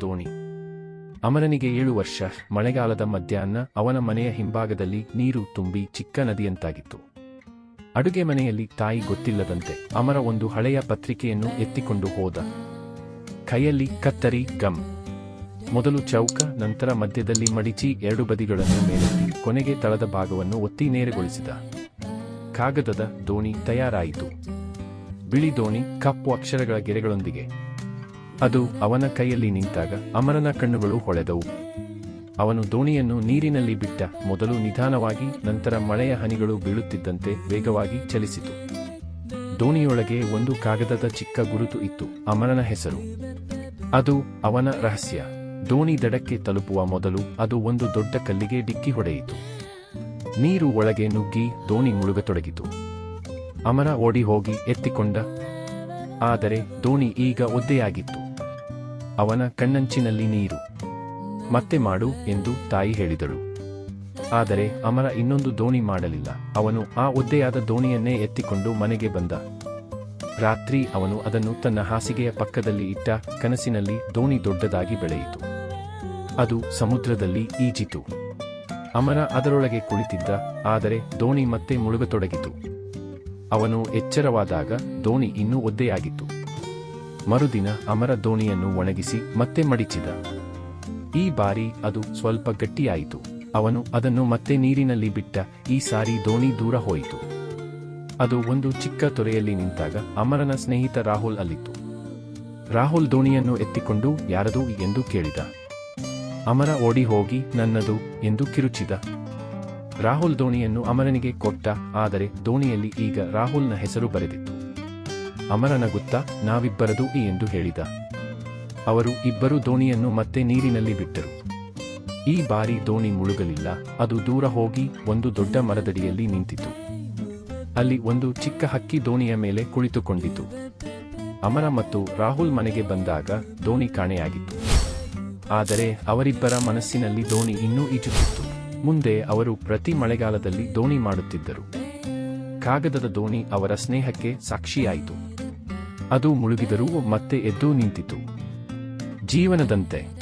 ದೋಣಿ. ಅಮರನಿಗೆ ಏಳು ವರ್ಷ. ಮಳೆಗಾಲದ ಮಧ್ಯಾಹ್ನ ಅವನ ಮನೆಯ ಹಿಂಭಾಗದಲ್ಲಿ ನೀರು ತುಂಬಿ ಚಿಕ್ಕ ನದಿಯಂತಾಗಿತ್ತು. ಅಡುಗೆ ಮನೆಯಲ್ಲಿ ತಾಯಿ ಗೊತ್ತಿಲ್ಲದಂತೆ ಅಮರ ಒಂದು ಹಳೆಯ ಪತ್ರಿಕೆಯನ್ನು ಎತ್ತಿಕೊಂಡು ಹೋದ. ಕೈಯಲ್ಲಿ ಕತ್ತರಿ, ಗಮ್. ಮೊದಲು ಚೌಕ, ನಂತರ ಮಧ್ಯದಲ್ಲಿ ಮಡಿಚಿ ಎರಡು ಬದಿಗಳನ್ನು ಮೇಲೆತ್ತಿ ಕೊನೆಗೆ ತಳದ ಭಾಗವನ್ನು ಒತ್ತಿ ನೇರಗೊಳಿಸಿದ. ಕಾಗದದ ದೋಣಿ ತಯಾರಾಯಿತು. ಬಿಳಿ ದೋಣಿ, ಕಪ್ಪು ಅಕ್ಷರಗಳ ಗೆರೆಗಳೊಂದಿಗೆ. ಅದು ಅವನ ಕೈಯಲ್ಲಿ ನಿಂತಾಗ ಅಮರನ ಕಣ್ಣುಗಳು ಹೊಳೆದವು. ಅವನು ದೋಣಿಯನ್ನು ನೀರಿನಲ್ಲಿ ಬಿಟ್ಟ ಮೊದಲು ನಿಧಾನವಾಗಿ ನಂತರ ಮಳೆಯ ಹನಿಗಳು ಬೀಳುತ್ತಿದ್ದಂತೆ ವೇಗವಾಗಿ ಚಲಿಸಿತು. ದೋಣಿಯೊಳಗೆ ಒಂದು ಕಾಗದದ ಚಿಕ್ಕ ಗುರುತು ಇತ್ತು, ಅಮರನ ಹೆಸರು. ಅದು ಅವನ ರಹಸ್ಯ. ದೋಣಿ ದಡಕ್ಕೆ ತಲುಪುವ ಮೊದಲು ಅದು ಒಂದು ದೊಡ್ಡ ಕಲ್ಲಿಗೆ ಡಿಕ್ಕಿ ಹೊಡೆಯಿತು. ನೀರು ಒಳಗೆ ನುಗ್ಗಿ ದೋಣಿ ಮುಳುಗತೊಡಗಿತು. ಅಮರ ಓಡಿ ಹೋಗಿ ಎತ್ತಿಕೊಂಡ. ಆದರೆ ದೋಣಿ ಈಗ ಒದ್ದೆಯಾಗಿತ್ತು. ಅವನ ಕಣ್ಣಂಚಿನಲ್ಲಿ ನೀರು. ಮತ್ತೆ ಮಾಡು ಎಂದು ತಾಯಿ ಹೇಳಿದಳು. ಆದರೆ ಅಮರ ಇನ್ನೊಂದು ದೋಣಿ ಮಾಡಲಿಲ್ಲ. ಅವನು ಆ ಒದ್ದೆಯಾದ ದೋಣಿಯನ್ನೇ ಎತ್ತಿಕೊಂಡು ಮನೆಗೆ ಬಂದ. ರಾತ್ರಿ ಅವನು ಅದನ್ನು ತನ್ನ ಹಾಸಿಗೆಯ ಪಕ್ಕದಲ್ಲಿ ಇಟ್ಟ ಕನಸಿನಲ್ಲಿ ದೋಣಿ ದೊಡ್ಡದಾಗಿ ಬೆಳೆಯಿತು. ಅದು ಸಮುದ್ರದಲ್ಲಿ ಈಜಿತು. ಅಮರ ಅದರೊಳಗೆ ಕುಳಿತಿದ್ದ, ಆದರೆ ದೋಣಿ ಮತ್ತೆ ಮುಳುಗತೊಡಗಿತು. ಅವನು ಎಚ್ಚರವಾದಾಗ ದೋಣಿ ಇನ್ನೂ ಒದ್ದೆಯಾಗಿತ್ತು. ಮರುದಿನ ಅಮರ ದೋಣಿಯನ್ನು ಒಣಗಿಸಿ ಮತ್ತೆ ಮಡಿಚಿದ. ಈ ಬಾರಿ ಅದು ಸ್ವಲ್ಪ ಗಟ್ಟಿಯಾಯಿತು. ಅವನು ಅದನ್ನು ಮತ್ತೆ ನೀರಿನಲ್ಲಿ ಬಿಟ್ಟ ಈ ಸಾರಿ ದೋಣಿ ದೂರ ಹೋಯಿತು. ಅದು ಒಂದು ಚಿಕ್ಕ ತೊರೆಯಲ್ಲಿ ನಿಂತಾಗ ಅಮರನ ಸ್ನೇಹಿತ ರಾಹುಲ್ ಅಲ್ಲಿತ್ತು. ರಾಹುಲ್ ದೋಣಿಯನ್ನು ಎತ್ತಿಕೊಂಡು ಯಾರದು ಎಂದು ಕೇಳಿದ. ಅಮರ ಓಡಿ ಹೋಗಿ ನನ್ನದು ಎಂದು ಕಿರುಚಿದ. ರಾಹುಲ್ ದೋಣಿಯನ್ನು ಅಮರನಿಗೆ ಕೊಟ್ಟ, ಆದರೆ ದೋಣಿಯಲ್ಲಿ ಈಗ ರಾಹುಲ್ನ ಹೆಸರು ಬರೆದಿತ್ತು. ಅಮರನ ಗುತ್ತ ನಾವಿಬ್ಬರದು ಎಂದು ಹೇಳಿದ. ಅವರು ಇಬ್ಬರು ದೋಣಿಯನ್ನು ಮತ್ತೆ ನೀರಿನಲ್ಲಿ ಬಿಟ್ಟರು. ಈ ಬಾರಿ ದೋಣಿ ಮುಳುಗಲಿಲ್ಲ, ಅದು ದೂರ ಹೋಗಿ ಒಂದು ದೊಡ್ಡ ಮರದಡಿಯಲ್ಲಿ ನಿಂತಿತು ಅಲ್ಲಿ ಒಂದು ಚಿಕ್ಕ ಹಕ್ಕಿ ದೋಣಿಯ ಮೇಲೆ ಕುಳಿತುಕೊಂಡಿತು. ಅಮರ ಮತ್ತು ರಾಹುಲ್ ಮನೆಗೆ ಬಂದಾಗ ದೋಣಿ ಕಾಣೆಯಾಗಿತ್ತು. ಆದರೆ ಅವರಿಬ್ಬರ ಮನಸ್ಸಿನಲ್ಲಿ ದೋಣಿ ಇನ್ನೂ ಈಜುತ್ತಿತ್ತು. ಮುಂದೆ ಅವರು ಪ್ರತಿ ಮಳೆಗಾಲದಲ್ಲಿ ದೋಣಿ ಮಾಡುತ್ತಿದ್ದರು. ಕಾಗದದ ದೋಣಿ ಅವರ ಸ್ನೇಹಕ್ಕೆ ಸಾಕ್ಷಿಯಾಯಿತು. ಅದು ಮುಳುಗಿದರೂ ಮತ್ತೆ ಎದ್ದು ನಿಂತಿತು. ಜೀವನದಂತೆ.